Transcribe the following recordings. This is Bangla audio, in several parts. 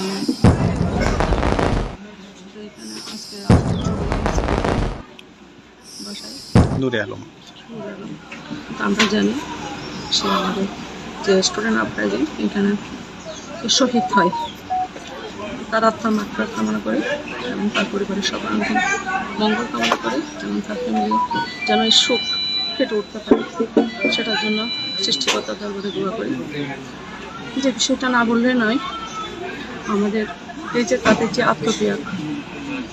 আমরা জানি সে আমাদের যে স্টুডেন্ট আপরাইজিং এখানে শহীদ হয়। তার আত্মা মাত্রা কামনা করে এবং তার পরিবারের সবার আনন্দ, মঙ্গল কামনা করে এবং তার ফ্যামিলি যেন এই সুখ কেটে উঠতে পারে, সেটার জন্য সৃষ্টিকর্তার দরবারে দোয়া করি। যে বিষয়টা না বললে নয় আমাদের এই যে তাদের যে আত্মত্যাগ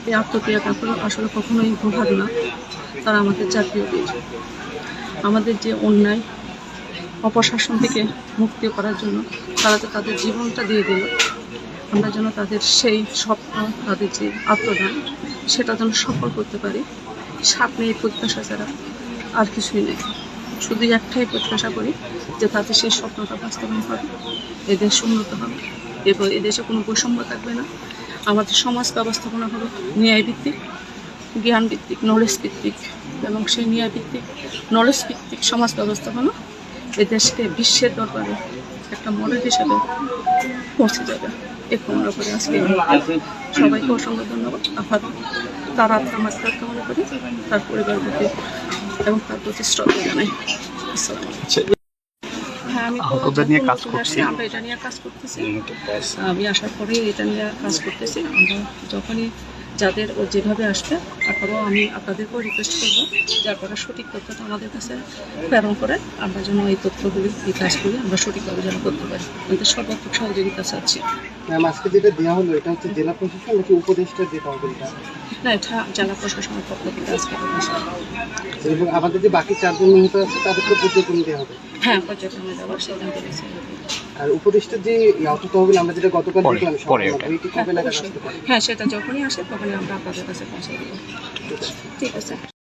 এই আত্মত্যাগ আসলে আসলে কখনোই ভোগার না। তারা আমাদের জাতীয় বীর আমাদের যে অন্যায়, অপশাসন থেকে মুক্তি করার জন্য তারা তো তাদের জীবনটা দিয়ে দিল। আমরা যেন তাদের সেই স্বপ্ন, তাদের যে আত্মদান, সেটা যেন সফল করতে পারি। সামনে এই প্রত্যাশা ছাড়া আর কিছুই নেই। শুধু একটাই প্রত্যাশা করি যে তাদের সেই স্বপ্নটা বাস্তবায়ন হবে, এদের উন্নত হবে। এরপর এদেশে কোনো বৈষম্য থাকবে না। আমাদের সমাজ ব্যবস্থাপনা হবে ন্যায়ভিত্তিক জ্ঞান ভিত্তিক নলেজ ভিত্তিক এবং সেই ন্যায় ভিত্তিক নলেজ ভিত্তিক সমাজ ব্যবস্থাপনা এদেশকে বিশ্বের দরবারে একটা মডেল হিসাবে পৌঁছে যাবে। কামনা করে আজকে। সবাইকে অসংখ্য ধন্যবাদ। আবার তার আত্মা কামনা করি তার পরিবার প্রতি এবং তার প্রতি শ্রদ্ধা জানাই। আসসালামু আহতদের নিয়ে কাজ চলে করছি। আসছি, আমরা এটা নিয়ে কাজ করতেছি। আমি আসার পরে এটা নিয়ে কাজ করতেছি। আমরা যখনই যাদের ও যেভাবে আসবে তারপরেও আমি আপনাদেরকেও রিকোয়েস্ট করব যে আপনারা সঠিক তথ্যটা আমাদের কাছে প্রেরণ করে আমরা যেন এই তথ্যগুলি এই কাজগুলি আমরা সঠিকভাবে যেন করতে পারি। আমাদের সর্বাত্মক সহযোগিতা চাচ্ছি। ম্যাম আজকে যেটা দেওয়া হলো এটা হচ্ছে জেলা প্রশাসন নাকি উপদেষ্টা যেটা হবে এটা না এটা জেলা প্রশাসনের পক্ষ থেকে আজকে। এবং আমাদের যে বাকি চারজন নিহত আছে তাদেরকে পর্যটন দেওয়া হবে। হ্যাঁ পর্যটনে যাওয়ার সিদ্ধান্ত নিয়েছি আর উপদেষ্টা যে আহত তহবিল আমরা যেটা গতকাল দেখলাম হ্যাঁ হ্যাঁ সেটা যখনই আসে তখনই আমরা আপনাদের কাছে পৌঁছে দিই ঠিক আছে।